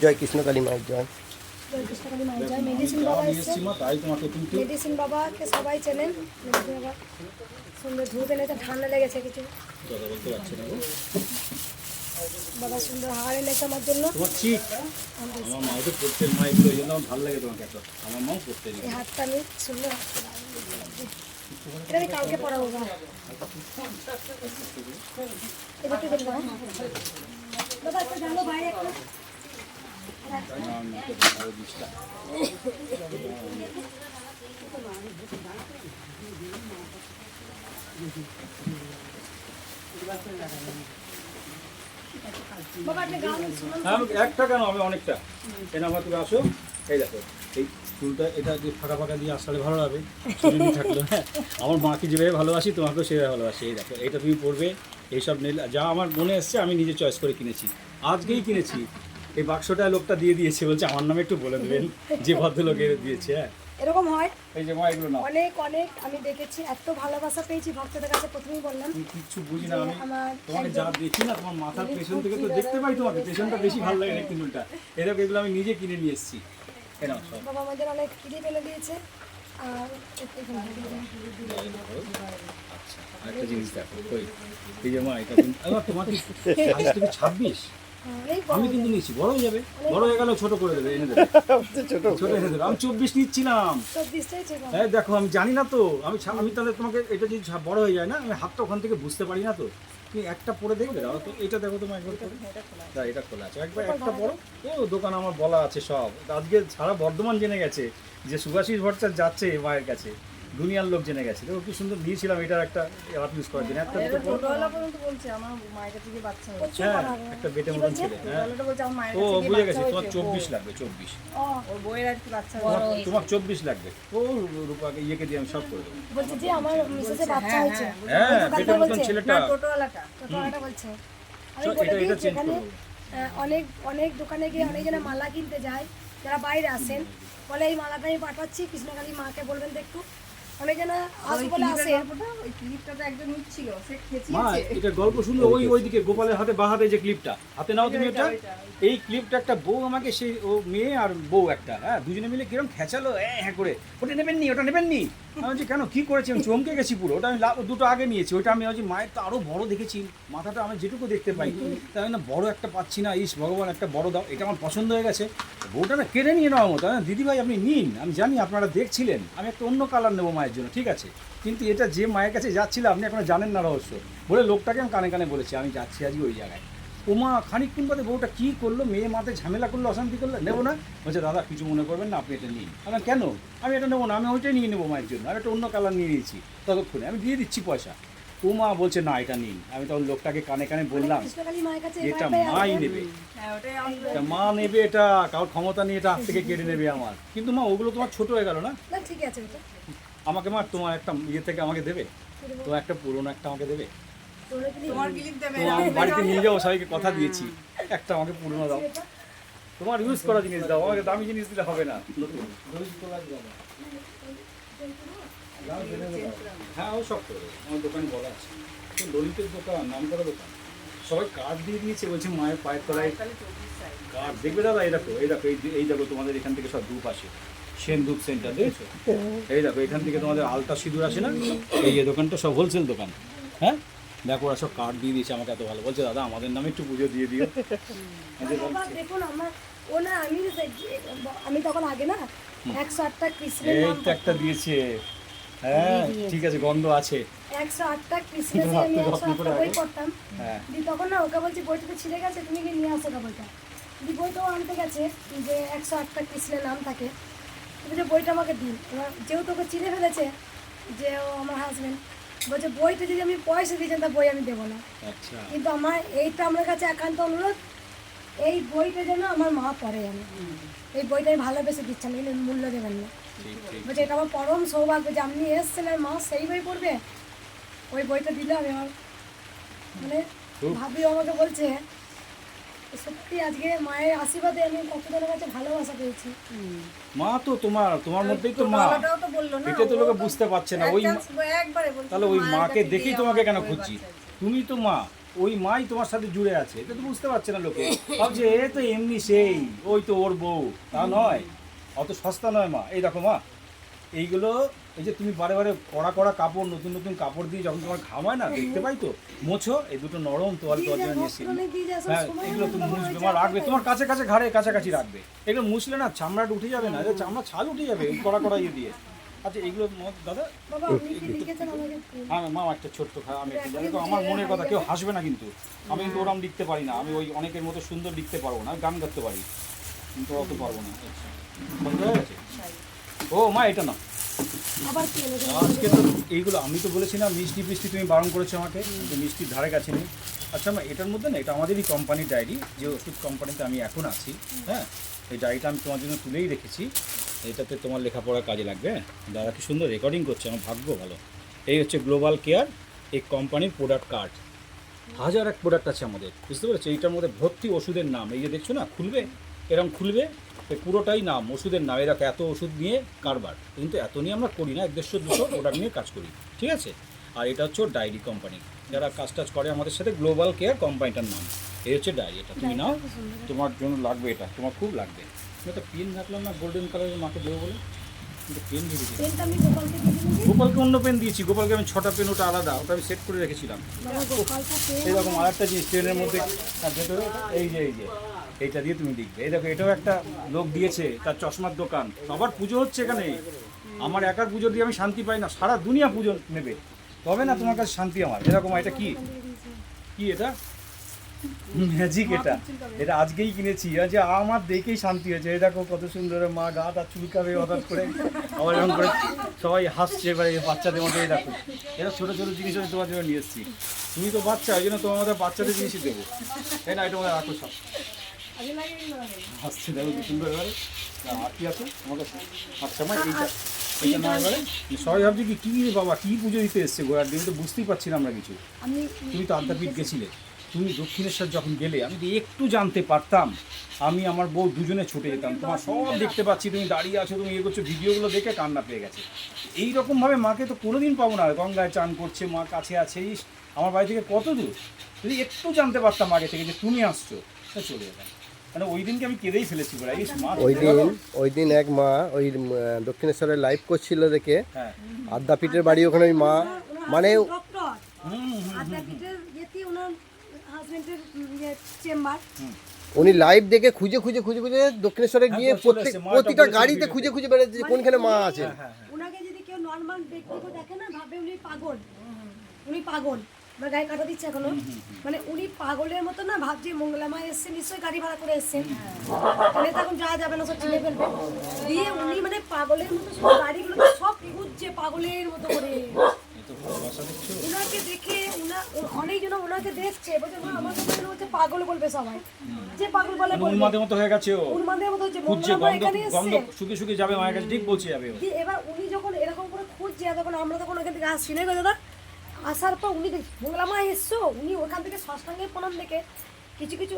জয় কৃষ্ণকালী মায়ের জয়। মায়ের জয়। মেডিসিন বাবা এসছে। মেডিসিন বাবাকে সবাই চেনেন? মেডিসিন বাবা সুন্দর ধূপ এনেছে ঠান্ডা লেগেছে কিছু। বাবা সুন্দর হার এনেছে আমার জন্য। আমার মাও তো পড়তে মা এগুলো এই জন্য আমার ভালো লাগে তোমাকে এত। আমার মাও পড়তে এই হাতটা আমি সুন্দর এটা আমি কালকে পড়াবো বা এবার তুই দেখব? বাবা একটা জানো বাইরে একটা। হ্যাঁ একটা কেন? আমি অনেকটা। কেন আমার তুমি আসো। এই দেখো, এই চুলটা, এটা যে ফাঁকা ফাঁকা দিয়ে আসলে ভালো চিরুনি থাকল। হ্যাঁ আমার মাকে যেভাবে ভালোবাসি, তোমাকেও সেভাবে ভালোবাসি। এই দেখো এটা তুমি পড়বে এইসব নেল, যা আমার মনে এসছে, আমি নিজে চয়েস করে কিনেছি। আজকেই কিনেছি। এই বাক্সটা লোকটা দিয়ে দিয়েছে বলছে আমার নামে একটু বলে দেবেন যে ভদ্রলোক এর দিয়েছে হ্যাঁ। এরকম হয়? এই যে মা এগুলো না অনেক অনেক আমি দেখেছি এত ভালোবাসা পেয়েছি ভক্তদের কাছে প্রথমেই বললাম তুমি কিচ্ছু বুঝি না আমি তোমাকে যা দেখি না তোমার মাথার পেছন থেকে তো দেখতে পাই তোমাকে পেছনটা বেশি ভালো লাগে দেখতে চুলটা। এরকম এগুলো আমি নিজে কিনে নিয়ে এসেছি। কেন বাবা আমাদের অনেক ক্লিপ এনে দিয়েছে। আর আচ্ছা আরেকটা জিনিস দেখো কই? এই যে মা এটা তোমার কি ছাব্বিশ? আমি কিন্তু নিচ্ছি বড় হয়ে যাবে। বড় হয়ে গেলে ছোট করে দেবে এনে দেবে। ছোট ছোট এনে দেবে। আমি চব্বিশ নিচ্ছিলাম। হ্যাঁ দেখো আমি জানি না তো আমি আমি তাহলে তোমাকে এটা যদি বড় হয়ে যায় না আমি হাতটা ওখান থেকে বুঝতে পারি না তো। তুমি একটা পরে দেখবে দাও তো এটা দেখো তোমার একবার না এটা খোলা আছে। একবার একটা পরো ও দোকান আমার বলা আছে সব। আজকে সারা বর্ধমান জেনে গেছে যে সুভাষিস ভট্টাচার্য যাচ্ছে মায়ের কাছে। দুনিয়ার লোক জেনে গেছে দেখো কি সুন্দর দিয়েছিলাম এটার একটা অ্যাপ ইউজ করার জন্য। একটা বলছে আমার মায়ের থেকে বাচ্চা হ্যাঁ একটা বেটে মতন ছেলে হ্যাঁ। ছোটবেলাটা বলছে আমার মায়ের ও বুঝে গেছি তোমার চব্বিশ লাগবে চব্বিশ। ও, ওর বইয়ের আর কি বাচ্চা তোমার তোমার চব্বিশ লাগবে। ও রূপাকে ইয়েকে দিয়ে আমি সব করে দেবো। বলছে যে আমার মিসেসের বাচ্চা হয়েছে। হ্যাঁ বেটে মতন। ছেলেটা এটা- এটা দিয়েছি এখানে আহ, অনেক অনেক দোকানে গিয়ে অনেক জনে মালা কিনতে যায় যারা বাইরে আসেন বলে এই মালাটা আমি পাঠাচ্ছি কৃষ্ণকালী মাকে বলবেন তো একটু আসে বলে আসে ওই ক্লিপটা তো একজন নিচ্ছিল সে মা খেচিয়েছে এটা গল্প শুনলো ওই ওইদিকে গোপালের হাতে বা হাতে যে ক্লিপটা। হাতে নাও তুমি এটা এই ক্লিপটা একটা বউ আমাকে সেই ও মেয়ে আর বউ একটা হ্যাঁ? দুজনে মিলে কিরম খেঁচালো হ্যাঁ করে। ওটা নেবেন নি ওটা নেবেন নি আমি বলছি কেন? কি করেছি? আমি চমকে গেছি পুরো। ওটা আমি দুটো আগে নিয়েছি। ওটা আমি বলছি মায়ের তো আরও বড় দেখেছি। মাথাটা আমি যেটুকু দেখতে পাই। তাই আমি না বড় একটা পাচ্ছি না। ইস ভগবান একটা বড় দাও। এটা আমার পছন্দ হয়ে গেছে। বউটা না কেড়ে নিয়ে নেওয়ার মতো। হ্যাঁ দিদি ভাই আপনি নিন। আমি জানি আপনারা দেখছিলেন। আমি একটা অন্য কালার নেব মায়ের জন্য ঠিক আছে? কিন্তু এটা যে মায়ের কাছে যাচ্ছিল আপনি এখনও জানেন না রহস্য। বলে লোকটাকে আমি কানে কানে বলেছি আমি যাচ্ছি আজকে ওই জায়গায়। ওমা খানিকক্ষণ বাদে বউটা কী করল? মেয়ে মাথায় ঝামেলা করল অশান্তি করল? নেব না। বলছে দাদা কিছু মনে করবেন না আপনি এটা নিন। আমি কেন? আমি এটা নেব না আমি ওইটাই নিয়ে নেব মায়ের জন্য। আমি একটা অন্য কালার নিয়ে নিয়েছি ততক্ষণে। আমি দিয়ে দিচ্ছি পয়সা। ওমা বলছে না এটা নিন। আমি তখন লোকটাকে কানে কানে বললাম মায়ের কাছে এটা মাই নেবে। হ্যাঁ আমার এটা মা নেবে এটা কারোর ক্ষমতা নিয়ে এটা হাত থেকে কেড়ে নেবে আমার। কিন্তু মা ওগুলো তোমার ছোট হয়ে গেল না? না ঠিক আছে আমাকে মা তোমার একটা ইয়ে থেকে আমাকে দেবে? তোমার একটা পুরোনো একটা আমাকে দেবে? তো আমি বাড়িতে নিয়ে যাব সবাইকে কথা দিয়েছি। একটা আমাকে পুরোনো দাও। তোমার ইউজ করা জিনিস দাও আমাকে দামি জিনিস দিলে হবে না। হ্যাঁ ও সব করে। আমার দোকানে বলা আছে। তো ললিতের দোকান নাম করা দোকান। সবাই কার্ড দিয়ে দিয়েছে বলছে মায়ের পায়ের তলায় কার্ড দেখবে দাদা এই দেখো এই দেখো এই এই দেখো তোমাদের এখান থেকে সব ধূপ আসে সেন সেন্টার দেখেছ? এই দেখো এখান থেকে তোমাদের আলতা সিঁদুর আসে না? এই যে দোকানটা সব হোলসেল দোকান। হ্যাঁ? দেখো ওরা সব কার্ড দিয়ে দিয়েছে আমাকে এত ভালো। বলছে দাদা আমাদের নামে একটু পুজো দিয়ে দিও। দেখুন আমার ও না আমি আমি তখন আগে না একশো আটটা কৃষ্ণের এই নাম তো একটা দিয়েছে। হ্যাঁ ঠিক আছে গন্ধ আছে। একশো আটটা কৃষ্ণের আমি একশো আটটা বই পড়তাম। হ্যাঁ। দি তখন না ওকে বলছি বইটা তো ছিঁড়ে গেছে তুমি গিয়ে নিয়ে আসো গা বইটা দি বইটাও আনতে গেছে যে একশো আটটা কৃষ্ণের নাম থাকে। যে বইটা আমাকে দিন। এবার যেহেতু ওকে চিনে ফেলেছে যে ও আমার হাজবেন্ড বলছে বইটা যদি আমি পয়সা দিয়েছেন তা বই আমি দেবো না। আচ্ছা। কিন্তু আমার এইটা আমার কাছে একান্ত অনুরোধ এই বইটা যেন আমার মা পড়ে আমি এই বইটা আমি ভালোবেসে দিচ্ছেন এই মূল্য দেবেন না। বলছে এটা আমার পরম সৌভাগ্য যে আপনি এসছেন আর মা সেই বই পড়বে। ওই বইটা দিলে আমি আমার। মানে ভাবি আমাকে বলছে সত্যি আজকে মায়ের আশীর্বাদে আমি কতজনের কাছে ভালোবাসা পেয়েছি। মা তো তোমার তোমার মধ্যেই তো মা। এটা তো লোকে বুঝতে পারছে না ওই তাহলে ওই মাকে দেখেই তোমাকে কেন খুঁজছি? তুমি তো মা ওই মাই তোমার সাথে জুড়ে আছে এটা তো বুঝতে পারছে না লোকে। ভাবছে এ তো এমনি সেই ওই তো ওর বউ তা নয়। অত সস্তা নয় মা। এই দেখো মা এইগুলো এই যে তুমি বারে বারে কড়া কড়া কাপড় নতুন নতুন কাপড় দিয়ে যখন তোমার ঘামায় না দেখতে পাই তো? মোছো এই দুটো নরম তোয়াল তোয়াল জন্য হ্যাঁ এগুলো তুমি মুছবে মা রাখবে তোমার কাছে কাছে ঘাড়ে কাছাকাছি রাখবে। এগুলো মুছলে না চামড়াটা উঠে যাবে না চামড়া ছাল উঠে যাবে এই কড়া কড়া ইয়ে দিয়ে। আচ্ছা এগুলো দাদা? হ্যাঁ মা একটা ছোট্ট খা- আমি তো আমার মনের কথা কেউ হাসবে না কিন্তু। আমি কিন্তু ওরম লিখতে পারি না আমি ওই অনেকের মতো সুন্দর লিখতে পারব না গান গাইতে পারি। কিন্তু অত পারব না। আচ্ছা ও মা এটা না আজকে তো এইগুলো আমি তো বলেছি না মিষ্টি ফিষ্টি তুমি বারণ করেছ আমাকে যে মিষ্টির ধারে কাছে নেই আচ্ছা মা এটার মধ্যে না এটা আমাদেরই কোম্পানির ডায়েরি যে ওষুধ কোম্পানিতে আমি এখন আছি হ্যাঁ? এই ডায়েরিটা আমি তোমার জন্য তুলেই রেখেছি। এটাতে তোমার লেখাপড়ার কাজে লাগবে হ্যাঁ? দাদা কি সুন্দর রেকর্ডিং করছে আমার ভাগ্য ভালো। এই হচ্ছে গ্লোবাল কেয়ার এই কোম্পানির প্রোডাক্ট কার্ড হাজার এক প্রোডাক্ট আছে আমাদের বুঝতে পেরেছ? এইটার মধ্যে ভর্তি ওষুধের নাম এই যে দেখছ না খুলবে? এরকম খুলবে পুরোটাই নাম ওষুধের নাম এরা এত ওষুধ নিয়ে কারবার। কিন্তু এত নিয়ে আমরা করি না এক দেড়শো দুশো প্রোডাক্ট নিয়ে কাজ করি ঠিক আছে? আর এটা হচ্ছে ডায়েরি কোম্পানি। যারা কাজ টাজ করে আমাদের সাথে গ্লোবাল কেয়ার কোম্পানিটার নাম। এই হচ্ছে ডায়েরি এটা তুমি নাও। তোমার জন্য লাগবে এটা তোমার খুব লাগবে। আমি একটা পেন রাখলাম না গোল্ডেন কালারের মাকে দেবো বলে। কিন্তু পেন দিয়েছি। গোপালকে অন্য পেন দিয়েছি গোপালকে আমি ছটা পেন ওটা আলাদা ওটা আমি সেট করে রেখেছিলাম। বাবা গোপালটা পেন আর একটা জিনিস ট্রেনের মধ্যে এই যে এই যে। এইটা দিয়ে তুমি লিখবে। এই দেখো, এটাও একটা লোক দিয়েছে, তার চশমার দোকান। সবার পুজো হচ্ছে এখানে। আমার একার পুজো দিয়ে আমি শান্তি পাই না, সারা দুনিয়া পুজো নেবে। তবে না, তোমার কাছে শান্তি আমার। এরকম, এটা কি? কি এটা? ম্যাজিক এটা। এটা আজকেই কিনেছি। আজ আমার দেখেই শান্তি হয়েছে। এই দেখো, কত সুন্দর মা, গা তা চুলকাবে হঠাৎ করে। আবার এরকম করে সবাই হাসছে এবারে বাচ্চাদের মধ্যে, এই দেখো। এটা ছোটো ছোটো জিনিস আমি তোমার জন্য নিয়ে এসেছি। তুমি তো বাচ্চা, ওই জন্য তোমার মধ্যে বাচ্চাদের জিনিসই দেবো। তাই না? এটা মধ্যে রাখো সব হাসছে দেখো কি সুন্দর এবারে। আর কি আছে? তোমার কাছে আচ্ছা এইটা এইটা না এবারে। সবাই ভাবছে কি বাবা কী পুজো দিতে এসছে তো বুঝতেই পারছি না আমরা কিছু। আমি তুমি তো আদ্যাপীঠ গেছিলে। তুমি দক্ষিণেশ্বর যখন গেলে আমি যদি একটু জানতে পারতাম। আমি আমার বউ দুজনে ছুটে যেতাম। তোমার সব দেখতে পাচ্ছি। তুমি দাঁড়িয়ে আছো তুমি ইয়ে করছ ভিডিওগুলো দেখে কান্না পেয়ে গেছে। এই রকমভাবে মাকে তো কোনোদিন পাবো না। গঙ্গায় চান করছে মা কাছে আছে আমার বাড়ি থেকে কত দূর? যদি একটু জানতে পারতাম আগে থেকে যে তুমি আসছো তা চলে যেতাম। ওই দিন ওই দিন এক মা ওই দক্ষিণেশ্বরে লাইভ করছিল দেখে। হ্যাঁ। আদ্যাপীঠের বাড়ি ওখানে ওই মা মানে ইয়ে চেম্বার উনি লাইভ দেখে খুঁজে খুঁজে খুঁজে খুঁজে দক্ষিণেশ্বরে গিয়ে হ্যাঁ, প্রত্যেক এসেছে, প্রতিটা গাড়িতে খুঁজে খুঁজে বেড়াচ্ছে কোনখানে মা আছে। হ্যাঁ হ্যাঁ ওনাকে যদি কেউ নর্মাল ব্যক্তিকে দেখে না ভাবে উনি পাগল। উনি পাগল। আমার গায়ে কাটা দিচ্ছে এখনও। মানে উনি পাগলের মতো না ভাবছি মঙ্গলামা এসছে নিশ্চয়ই গাড়ি ভাড়া করে এসছেন মানে তখন যাওয়া যাবে না সব চিনে ফেলবে। দিয়ে উনি মানে পাগলের মতো সব গাড়িগুলো সব খুঁজছে পাগলের মতো করে। ওনাকে দেখে ওনা অনেকজন ওনাকে দেখছে বলছে মনে হচ্ছে পাগল বলবে সবাই। যে পাগল বলে মানে উন্মাদের মতো হয়ে গেছে ও। উন্মাদের মতো হচ্ছে খুঁজছে গন্ধ এখানে গন্ধ শুকে শুকে যাবে মায়ের কাছে ঠিক বলছে যাবে এবার উনি যখন এরকম করে খুঁজছে তখন আমরা তখন ওখান থেকে আসছি না দাদা? আসার পর উনি মঙ্গলামা এসছো? উনি ওখান থেকে ষষ্ঠাঙ্গে প্রণাম দেখে কিছু কিছু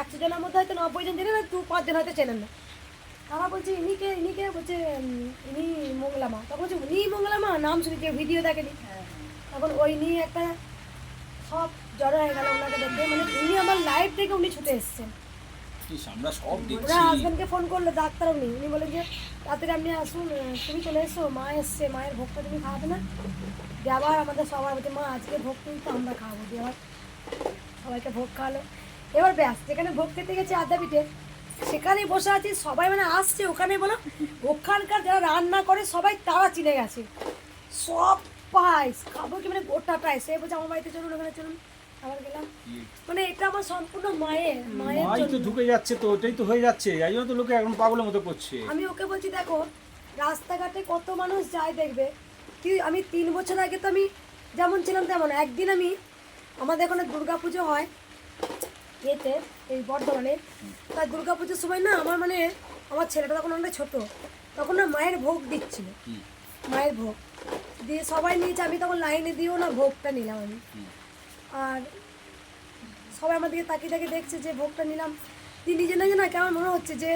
একশো জনের মধ্যে হয়তো নব্বই জন জেনে দু পাঁচজন হয়তো চেনেন না। তারা বলছে ইনিকে ইনিকে বলছে ইনি মঙ্গলামা তখন বলছে উনি মঙ্গলামা নাম শুনেছে ভিডিও দেখেনি? তখন ওই নিয়ে একটা সব জড়ো হয়ে গেল ওনাকে দেখে মানে উনি আমার লাইভ থেকে উনি ছুটে এসছেন। আমরা সব দেখছি। ওরা হাজব্যান্ডকে ফোন করল ডাক্তারও নেই। উনি বলে যে তাড়াতাড়ি আপনি আসুন তুমি চলে এসো মা এসছে মায়ের ভোগটা তুমি খাওয়াবে না। দিয়ে আবার আমাদের সবার বলছে মা আজকে ভোগ কিন্তু আমরা খাওয়াবো দিয়ে আবার সবাইকে ভোগ খাওয়ালো। এবার ব্যাস যেখানে ভোগ খেতে গেছে আদ্যাপীঠে সেখানে বসে আছি সবাই মানে আসছে ওখানে বলো। ওখানকার যারা রান্না করে সবাই তারা চিনে গেছে। সব পাইস খাব কি মানে গোটাটাই সে বলছে আমার বাড়িতে চলুন ওখানে চলুন। আবার গেলাম। মানে এটা আমার সম্পূর্ণ মায়ের মায়ের মাই তো ঢুকে যাচ্ছে তো ওটাই তো হয়ে যাচ্ছে। এই জন্য তো লোকে এখন পাগলের মতো করছে। আমি ওকে বলছি দেখো রাস্তাঘাটে কত মানুষ যায় দেখবে। কি আমি তিন বছর আগে তো আমি যেমন ছিলাম তেমন একদিন আমি আমাদের এখানে দুর্গা পুজো হয় এতে এই বর্ধমানে। তার দুর্গা পুজোর সময় না আমার মানে আমার ছেলেটা তখন অনেক ছোট তখন না মায়ের ভোগ দিচ্ছিল। মায়ের ভোগ। দিয়ে সবাই নিয়েছে আমি তখন লাইনে দিয়েও না ভোগটা নিলাম আমি। আর সবাই আমার দিকে তাকিয়ে তাকিয়ে দেখছে যে ভোগটা নিলাম। দিয়ে নিজে নিজে না কেমন মনে হচ্ছে যে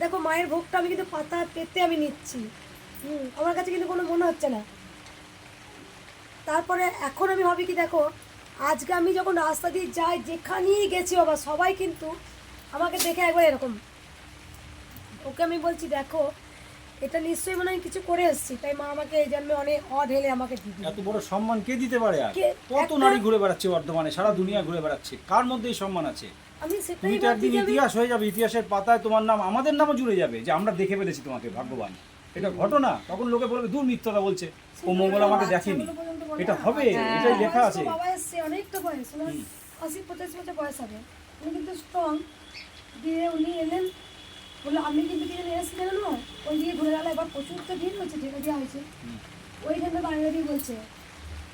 দেখো মায়ের ভোগটা আমি কিন্তু পাতা পেতে আমি নিচ্ছি। হুম, আমার কাছে কিন্তু কোনো মনে হচ্ছে না। তারপরে এখন আমি ভাবি কি দেখো, আজকে আমি যখন রাস্তা দিয়ে যাই, যেখানেই গেছি বাবা, সবাই কিন্তু আমাকে দেখে একবার এরকম। ওকে আমি বলছি, দেখো এটা নিশ্চয়ই মনে হয় কিছু করে এসেছি। তাই মা আমাকে এই জন্মে অনেক অঢেলে আমাকে দিদি এত বড় সম্মান কে দিতে পারে আর? কে? কত নারী ঘুরে বেড়াচ্ছে বর্তমানে সারা দুনিয়া ঘুরে বেড়াচ্ছে। কার মধ্যে এই সম্মান আছে? আমি সেটাই তুমি তো ভাবছি একদিন যে আমি- ইতিহাস হয়ে যাবে ইতিহাসের পাতায় তোমার নাম আমাদের নামও জুড়ে যাবে যে আমরা দেখে ফেলেছি তোমাকে ভাগ্যবান। এটা ঘটনা তখন লোকে বলবে দূর মিথ্যতা বলছে। ও মঙ্গল আমাকে দেখেনি। বাচ্চাগুলো পর্যন্ত বলে এটা না, হবে বাচ্চা- এটাই লেখা আছে। তো বাবা এসছে অনেকটা বয়স ওনার আশি পঁচাশি বছর বয়স হবে। উনি কিন্তু স্ট্রং দিয়ে উনি এলেন বলল আমি কিন্তু কি জানি এসেছি জানো? না ওই দিকে ঘুরে গেল এবার প্রচুর তো ভিড় হয়েছে ঢেকে দেওয়া হয়েছে। ওইখানে দাঁড়িয়ে দিয়ে বলছে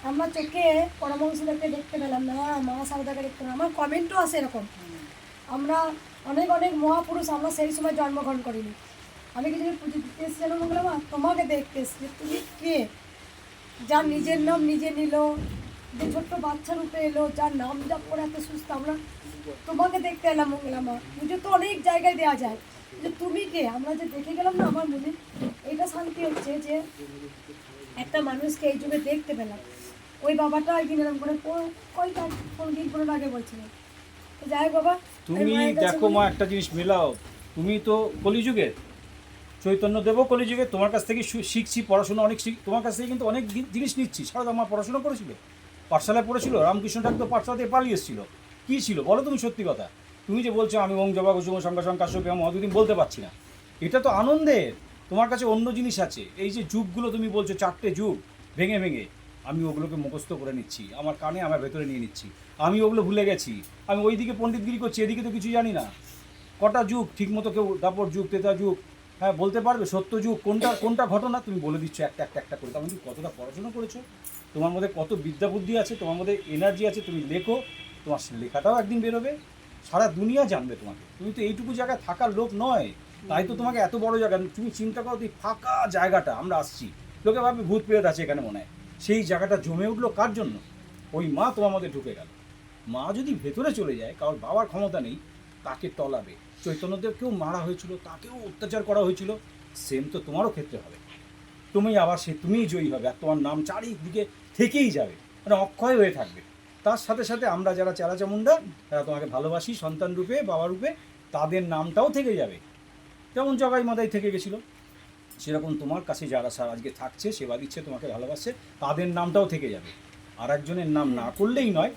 আমরা চোখে পরামর্শদেরকে দেখতে পেলাম না মা সারদাকে দেখতে পেলাম আমার কমেন্টও আসে এরকম। আমরা অনেক অনেক মহাপুরুষ আমরা সেই সময় জন্মগ্রহণ করিনি। আমি কিছু পুজো দিতে এসেছি জানো মঙ্গলা মা তোমাকে দেখতে এসেছি। তুমি কে? যার নিজের নাম নিজে নিল যে ছোট্ট বাচ্চা রূপে এলো যার নাম জাপ করে এত সুস্থ আমরা তোমাকে দেখতে এলাম মঙ্গলামা। পুজো তো অনেক জায়গায় দেওয়া যায়। যে তুমি কে? আমরা যে দেখে গেলাম না আমার মনে এটা শান্তি হচ্ছে যে একটা মানুষকে এই যুগে দেখতে পেলাম। ওই বাবাটা একদিন এরকম করে কো- কয়টা কোন দিন কোনো আগে বলছিলেন তো যাই বাবা তুমি দেখো মা একটা জিনিস মেলাও। তুমি তো কলিযুগের চৈতন্য দেবও কলিযুগে তোমার কাছ থেকে শিখছি পড়াশোনা অনেক শিখ তোমার কাছ থেকে কিন্তু অনেক জিনিস নিচ্ছি। সারদা মা পড়াশোনা করেছিল পাঠশালায় পড়েছিল রামকৃষ্ণ ঠাকুর তো পাঠশালা থেকে পালিয়ে এসেছিল। কী ছিল? বলো তুমি সত্যি কথা। তুমি যে বলছো আমি ওং জবা কুসুম সংখ্যা সংখ্যা সব আমি অতদিন বলতে পারছি না। এটা তো আনন্দের। তোমার কাছে অন্য জিনিস আছে। এই যে যুগগুলো তুমি বলছো, চারটে যুগ, ভেঙে ভেঙে, আমি ওগুলোকে মুখস্থ করে নিচ্ছি। আমার কানে, আমার ভেতরে নিয়ে নিচ্ছি। আমি ওগুলো ভুলে গেছি। আমি ওইদিকে পণ্ডিতগিরি করছি, এদিকে তো কিছু জানি না। কটা যুগ, ঠিকমতো কেউ দাপর যুগ, তেতা যুগ হ্যাঁ বলতে পারবে? সত্য যুগ, কোনটা কোনটা ঘটনা? তুমি বলে দিচ্ছ একটা একটা একটা করে। মধ্যে কতটা পড়াশোনা করেছ? তোমার মধ্যে কত বিদ্যা বুদ্ধি আছে? তোমার মধ্যে এনার্জি আছে? তুমি লেখো। তোমার লেখাটাও একদিন বেরোবে। সারা দুনিয়া জানবে তোমাকে। তুমি তো এইটুকু জায়গায় থাকার লোক নয়। তাই তো তোমাকে এত বড় জায়গা তুমি চিন্তা করো তুই ফাঁকা জায়গাটা, আমরা আসছি। লোকে ভাবে ভূত প্রেত আছে এখানে মনে হয়। সেই জায়গাটা জমে উঠল কার জন্য? ওই মা তোমার মধ্যে ঢুকে গেল। মা যদি ভেতরে চলে যায়, কারোর বাবার ক্ষমতা নেই, তাকে টলাবে চৈতন্যদেবকেও মারা হয়েছিল, তাকেও অত্যাচার করা হয়েছিল। সেম তো তোমারও ক্ষেত্রে হবে। তুমি আবার সে তুমিই জয়ী হবে, আর তোমার নাম চারিদিকে থেকেই যাবে। মানে অক্ষয় হয়ে থাকবে। তার সাথে সাথে আমরা যারা চারা চামুন্ডা তারা তোমাকে ভালোবাসি, সন্তান রূপে, বাবা রূপে, তাদের নামটাও থেকে যাবে। যেমন জগাই মাদাই থেকে গেছিল। সেরকম তোমার কাছে যারা স্যার আজকে থাকছে, সেবা দিচ্ছে, তোমাকে ভালোবাসছে, তাদের নামটাও থেকে যাবে। আর একজনের নাম না করলেই নয়,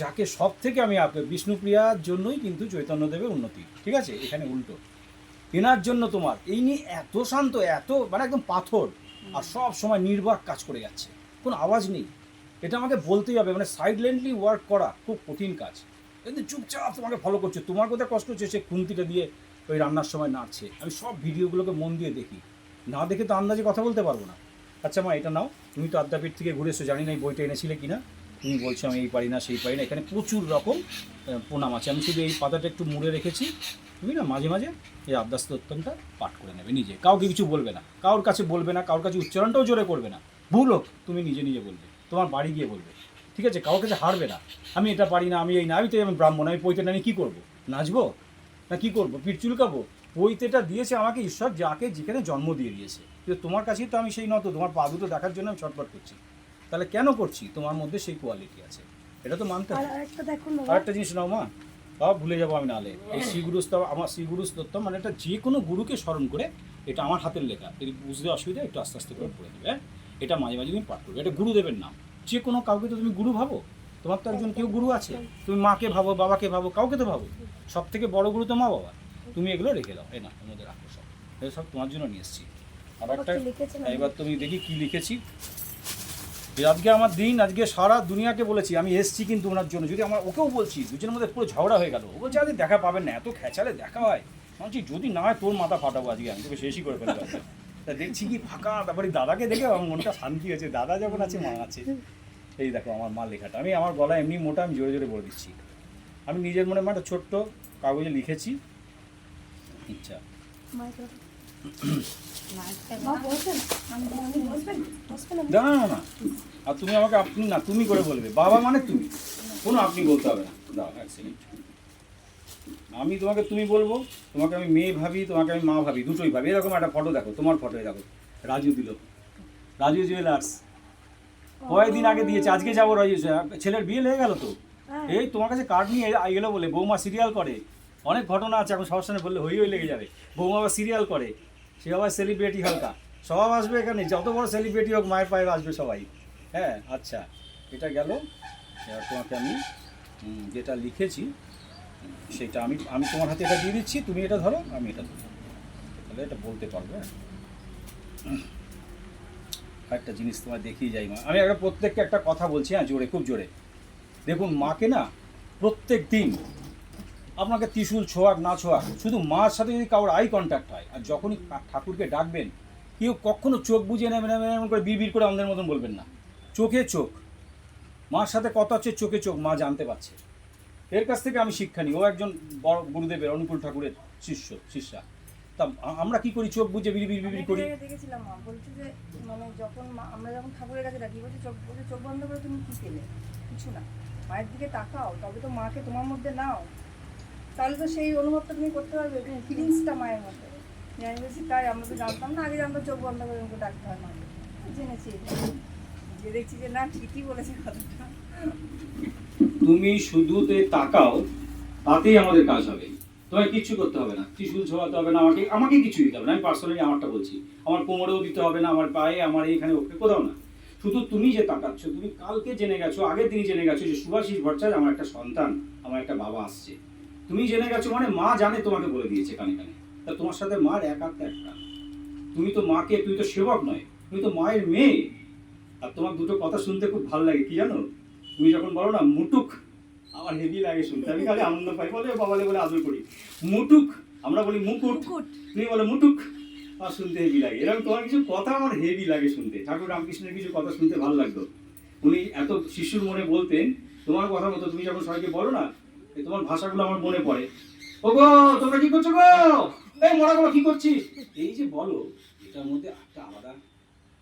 যাকে সব থেকে আমি বিষ্ণুপ্রিয়ার জন্যই কিন্তু চৈতন্যদেবের উন্নতি। ঠিক আছে? এখানে উল্টো। এনার জন্য তোমার, এই নিয়ে এত শান্ত, এত মানে একদম পাথর, আর সব সময় নির্বাক কাজ করে যাচ্ছে। কোনো আওয়াজ নেই। এটা আমাকে বলতেই হবে মানে সাইলেন্টলি ওয়ার্ক করা খুব কঠিন কাজ। কিন্তু চুপচাপ তোমাকে ফলো করছে। তোমার কোথায় কষ্ট হচ্ছে? সে খুন্তিটা দিয়ে ওই রান্নার সময় নাড়ছে। আমি সব ভিডিওগুলোকে মন দিয়ে দেখি। না দেখে তো আন্দাজে কথা বলতে পারব না। আচ্ছা মা, এটা নাও। তুমি তো আদ্যাপীঠ থেকে ঘুরে এসো, জানি না এই বইটা এনেছিলে কি না তুমি বলছো আমি এই পারি না, সেই পারি না। এখানে প্রচুর রকম প্রণাম আছে। আমি শুধু এই পাতাটা একটু মুড়ে রেখেছি। তুমি না মাঝে মাঝে এই আদ্যাস্তোত্তমটা পাঠ করে নেবে নিজে। কাউকে কিছু বলবে না। কারোর কাছে বলবে না, কারোর কাছে উচ্চারণটাও জোরে করবে না। ভুল হোক, তুমি নিজে নিজে বলবে। তোমার বাড়ি গিয়ে বলবে। ঠিক আছে? কারোর কাছে হারবে না। আমি এটা পারি না আমি এই না আমি তো আমি ব্রাহ্মণ আমি পৈতে নিয়ে কী করব? নাচবো? না কী করব? পিঠ চুলকাবো? পৈতেটা দিয়েছে আমাকে ঈশ্বর যাকে যেখানে জন্ম দিয়ে দিয়েছে। কিন্তু তোমার কাছেই তো আমি সেই নত তোমার পা দুটো দেখার জন্য আমি ছটফট করছি। তাহলে কেন করছি? তোমার মধ্যে সেই কোয়ালিটি আছে। এটা তো মানতে হবে। আরেকটা বাবা জিনিস নাও মা। সব ভুলে যাব আমি নালে। এই শ্রী গুরুস্তব আমার শ্রী গুরুস্তত্ব মানে এটা যে কোনো গুরুকে স্মরণ করে এটা আমার হাতের লেখা। বুঝতে অসুবিধা একটু আস্তে আস্তে করে পড়ে দেবে হ্যাঁ? এটা মাঝে মাঝে তুমি পাঠ করবে। এটা গুরুদেবের নাম। যে কোনো কাউকে তো তুমি গুরু ভাবো। তোমার তো একজন কেউ গুরু আছে। তুমি মাকে ভাবো বাবাকে ভাবো কাউকে তো ভাবো। সব থেকে বড় গুরু তো মা বাবা। তুমি এগুলো রেখে দাও। এই না মধ্যে রাখো সব এগুলো সব তোমার জন্য নিয়ে এসেছি। আর একটা এবার তুমি দেখি কি লিখেছি। আজকে আমার দিন আজকে সারা দুনিয়াকে বলেছি। আমি এসছি কিন্তু ওনার জন্য। যদি আমার ওকেও বলছি দুজনের মধ্যে পুরো ঝগড়া হয়ে গেল। ও বলছে আজকে দেখা পাবেন না। এত খেঁচালে দেখা হয়। বলছি যদি না হয় তোর মাথা ফাটাবো আজকে। আমি তোকে শেষই করে ফেলব। তা দেখছি কি ফাঁকা? তারপরে দাদাকে দেখে আমার মনটা শান্তি হয়েছে। দাদা যখন আছে, মা আছে। এই দেখো আমার মা লেখাটা। আমি আমার গলা এমনি মোটা, আমি জোরে জোরে বলে দিচ্ছি। আমি নিজের মনে একটা ছোট্ট কাগজে লিখেছি। আচ্ছা। আপনি? না আর তুমি আমাকে আপনি না, তুমি করে বলবে। বাবা মানে তুমি। কোনো আপনি বলতে হবে না। দাও এক সেকেন্ড আমি তোমাকে তুমি বলব তোমাকে আমি মেয়ে ভাবি তোমাকে আমি মা ভাবি দুটোই ভাবি। এরকম একটা ফটো দেখো তোমার ফটো দেখো। রাজু দিল। রাজু জুয়েলার্স কয়েকদিন আগে দিয়েছে আজকে যাব রয়েছে ছেলের বিয়ে লেগে গেল তো? হ্যাঁ। এই তোমার কাছে কার্ড নিয়ে এলো বলে বৌমা সিরিয়াল করে। অনেক ঘটনা আছে এখন সবার সামনে বললে হই হই লেগে যাবে। বৌমা আবার সিরিয়াল করে। সে আবার সেলিব্রিটি হালকা। সব আসবে এখানে যত বড় সেলিব্রিটি হোক মায়ের পায়ে আসবে সবাই। হ্যাঁ আচ্ছা। এটা গেল। তোমাকে আমি যেটা লিখেছি সেটা আমি আমি তোমার হাতে এটা দিয়ে দিচ্ছি, তুমি এটা ধরো, আমি এটা ধরো তাহলে এটা বলতে পারবে। একটা জিনিস তোমার দেখিয়ে যাই মা। আমি একটা প্রত্যেককে একটা কথা বলছি হ্যাঁ জোরে, খুব জোরে। দেখুন, মাকে না প্রত্যেক দিন আপনাকে ত্রিশুল ছোঁয়াক, না ছোঁয়াক, শুধু মার সাথে যদি কারোর আই কন্ট্যাক্ট হয়, আর যখনই ঠাকুরকে ডাকবেন, কেউ কখনো চোখ বুঝে নেবেন এমন করে বিড় করে আমাদের মতন বলবেন না। চোখে চোখ। মার সাথে কথা হচ্ছে, চোখে চোখ, মা জানতে পারছে। এর কাছ থেকে আমি শিক্ষা নিই। ও একজন বড় গুরুদেবের অনুকূল ঠাকুরের শিষ্য শিষ্যা। তা আমরা কি করি? চোখ বুঝে বিড়ি বিড়ি বিড়ি করি। দেখেছিলাম মা। বলছে যে মানে যখন আমরা যখন ঠাকুরের কাছে ডাকি বলছে চোখ বলছে চোখ বন্ধ করে তুমি কি পেলে? কিছু না। মায়ের দিকে তাকাও তবে তো মাকে তোমার মধ্যে নাও। তাহলে তো সেই অনুভবটা তুমি করতে পারবে ফিলিংসটা মায়ের মধ্যে। আমি বলছি তাই আমরা তো জানতাম না আগে জানতাম চোখ বন্ধ করে আমাকে ডাকতে হয় মাকে। জেনেছি যে দেখছি যে না ঠিকই বলেছে কথাটা। তুমি শুধুতে তাকাও, তাতেই আমাদের কাজ হবে। তোমায় কিচ্ছু করতে হবে না। ত্রিশুল ছোঁয়াতে হবে না আমাকে আমাকে কিছু দিতে হবে না। আমি পার্সোনালি আমারটা বলছি। আমার কোমরেও দিতে হবে না, আমার পায়ে, আমার এইখানে ওকে কোথাও না। শুধু তুমি যে তাকাচ্ছ, তুমি কালকে জেনে গেছো, আগের দিনই জেনে গেছো যে সুভাষিস ভট্টাচার্য আমার একটা সন্তান, আমার একটা বাবা আসছে। তুমি জেনে গেছো মানে মা জানে তোমাকে বলে দিয়েছে কানে কানে। তা তোমার সাথে মার এক আত্মা একটা তুমি তো মাকে, তুমি তো সেবক নয়, তুমি তো মায়ের মেয়ে। আর তোমার দুটো কথা শুনতে খুব ভালো লাগে, কি জানো? তুমি যখন বলো না মুটুক আমার হেভি লাগে শুনতে। আমি খালি আনন্দ পাই বলে বাবালে বলে আদর করি। মুটুক আমরা বলি মুকুট। তুমি বলো মুটুক আমার শুনতে হেভি লাগে। এরকম তোমার কিছু কথা আমার হেভি লাগে শুনতে। ঠাকুর রামকৃষ্ণের কিছু কথা শুনতে ভালো লাগতো। উনি এত শিশুর মনে বলতেন তোমার কথা মতো তুমি যখন সবাইকে বলো না তোমার ভাষাগুলো আমার মনে পড়ে। ও গো তোমরা কি করছ গো? এই মরা গো কি করছিস? এই যে বলো এটার মধ্যে একটা আলাদা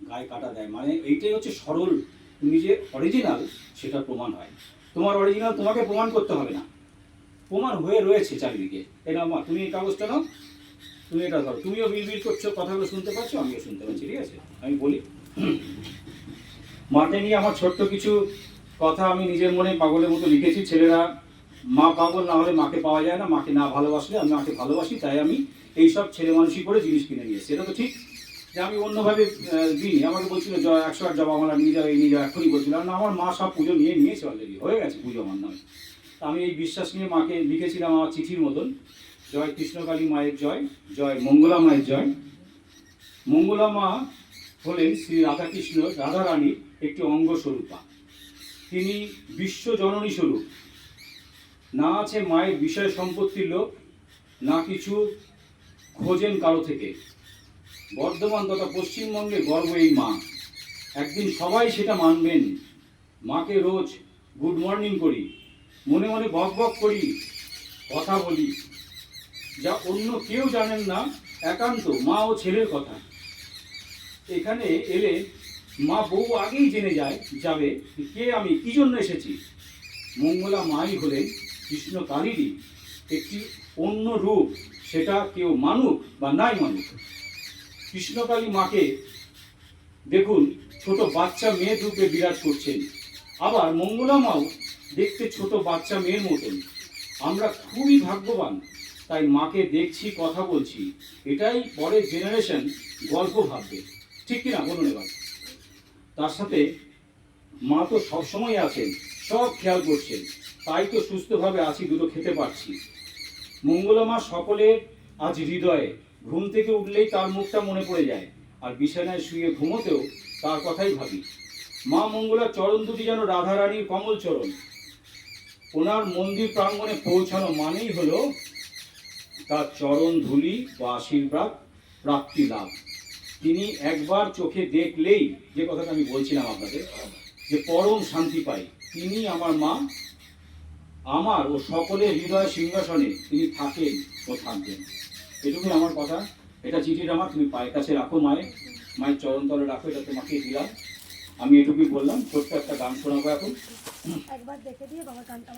গায়ে কাটা দেয়। মানে এইটাই হচ্ছে সরল তুমি যে অরিজিনাল সেটা প্রমাণ হয়। তোমার অরিজিনাল তোমাকে প্রমাণ করতে হবে না। প্রমাণ হয়ে রয়েছে চারিদিকে। এটা মা তুমি এই কাগজটা নাও। তুমি এটা ধরো। তুমিও বিল করছ, কথাগুলো শুনতে পাচ্ছ, আমিও শুনতে পাচ্ছি, ঠিক আছে? আমি বলি মাকে নিয়ে আমার ছোট্ট কিছু কথা আমি নিজের মনে পাগলের মতো লিখেছি। ছেলেরা, মা পাগল না হলে মাকে পাওয়া যায় না। মাকে না ভালোবাসলে আমি মাকে ভালোবাসি, তাই আমি এইসব ছেলে মানুষই করে জিনিস কিনে নিয়েছি এটা তো ঠিক। যে আমি অন্যভাবে দিইনি। আমাকে বলছিল একশো আট জবামালা নিয়ে যাও, এই নিয়ে যাও এখনই বলছিলাম না, আমার মা সব পুজো নিয়ে নিয়েছে অলরেডি হয়ে গেছে পুজো আমার তা আমি এই বিশ্বাস নিয়ে মাকে লিখেছিলাম আমার চিঠির মতন, জয় কৃষ্ণকালী মায়ের জয় জয় মঙ্গলা মায়ের জয়। মঙ্গলা মা হলেন শ্রী রাধাকৃষ্ণ রাধারানীর একটি অঙ্গ স্বরূপা। তিনি বিশ্ব জননী স্বরূপ। না আছে মায়ের বিষয় সম্পত্তির লোক, না কিছু খোঁজেন কারও থেকে। বর্ধমান তথা পশ্চিমবঙ্গে গর্ব এই মা। একদিন সবাই সেটা মানবেন। মাকে রোজ গুড মর্নিং করি, মনে মনে বক বক করি, কথা বলি। যা অন্য কেউ জানেন না, একান্ত মা ও ছেলের কথা। এখানে এলে মা বউ আগেই জেনে যায়, যাবে কে আমি, কি জন্য এসেছি। মঙ্গলা মাই হলেন কৃষ্ণ কালীরই একটি অন্য রূপ, সেটা কেউ মানুক বা নাই মানুক। কৃষ্ণকালী মাকে দেখুন, ছোট বাচ্চা মেয়ের রূপে বিরাজ করছেন। আবার মঙ্গলা মাও দেখতে ছোট বাচ্চা মেয়ের মতন। আমরা খুবই ভাগ্যবান, তাই মাকে দেখছি, কথা বলছি। এটাই পরের জেনারেশন গল্প ভাববে। ঠিক কিনা বলুন এবার। তার সাথে মা তো সবসময় আছেন, সব খেয়াল করছেন। তাই তো সুস্থভাবে আছি, দুটো খেতে পারছি। মঙ্গলা মা সকলের আজ হৃদয়ে ঘুম থেকে উঠলেই তার মুখটা মনে পড়ে যায়, আর বিছানায় শুয়ে ঘুমোতেও তার কথাই ভাবি। মা মঙ্গলার চরণ দুটি যেন রাধারানীর কমল চরণ। ওনার মন্দির প্রাঙ্গণে পৌঁছানো মানেই হলো তার চরণ ধুলি বা আশীর্বাদ, প্রাপ্তি লাভ। তিনি একবার চোখে দেখলেই, যে কথাটা আমি বলছিলাম আপনাদের, যে পরম শান্তি পাই তিনি আমার মা, আমার ও সকলের হৃদয় সিংহাসনে তিনি থাকেন ও থাকবেন। এটুকুই আমার কথা। এটা চিঠির আমার, তুমি পায়ের কাছে রাখো মায়ের। মায়ের চরণ তলে রাখো, এটা তোমাকে দিলাম। আমি এটুকুই বললাম, ছোট্ট একটা গান শোনাবো এখন। একবার দেখে দিয়ে বাবার গানটা।